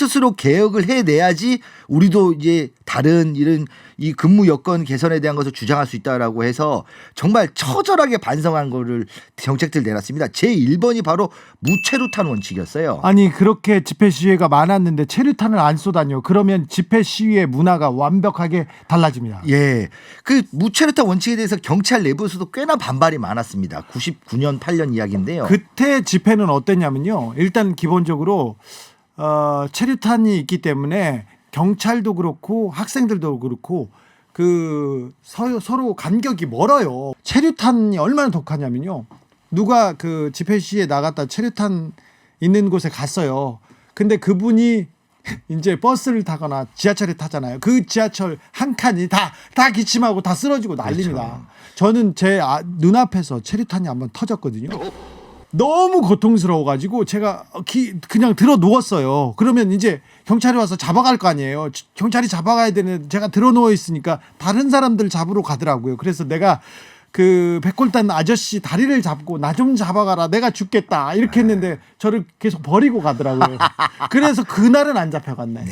스스로 개혁을 해내야지 우리도 이제 다른 이런 이 근무 여건 개선에 대한 것을 주장할 수 있다라고 해서 정말 처절하게 반성한 거를 정책들 내놨습니다. 제 1번이 바로 무체류탄 원칙이었어요. 아니 그렇게 집회 시위가 많았는데 체류탄을 안 쏘다뇨. 그러면 집회 시위의 문화가 완벽하게 달라집니다. 예. 그 무체류탄 원칙에 대해서 경찰 내부에서도 꽤나 반발이 많았습니다. 99년 8년 이야기인데요. 그때 집회는 어땠냐면요. 일단 기본적으로 어, 체류탄이 있기 때문에 경찰도 그렇고 학생들도 그렇고 그 서, 서로 간격이 멀어요. 체류탄이 얼마나 독하냐면요. 누가 그 집회 시에 나갔다 체류탄 있는 곳에 갔어요. 근데 그분이 이제 버스를 타거나 지하철을 타잖아요. 그 지하철 한 칸이 다 다 기침하고 다 쓰러지고 난립니다. 저는 제 아, 눈앞에서 체류탄이 한번 터졌거든요. 너무 고통스러워가지고 제가 기, 그냥 들어 누웠어요. 그러면 이제 경찰이 와서 잡아갈 거 아니에요. 지- 경찰이 잡아가야 되는 제가 들어 누워 있으니까 다른 사람들 잡으러 가더라고요. 그래서 내가 그 백골단 아저씨 다리를 잡고 나 좀 잡아가라. 내가 죽겠다. 이렇게 했는데 저를 계속 버리고 가더라고요. 그래서 그날은 안 잡혀갔네.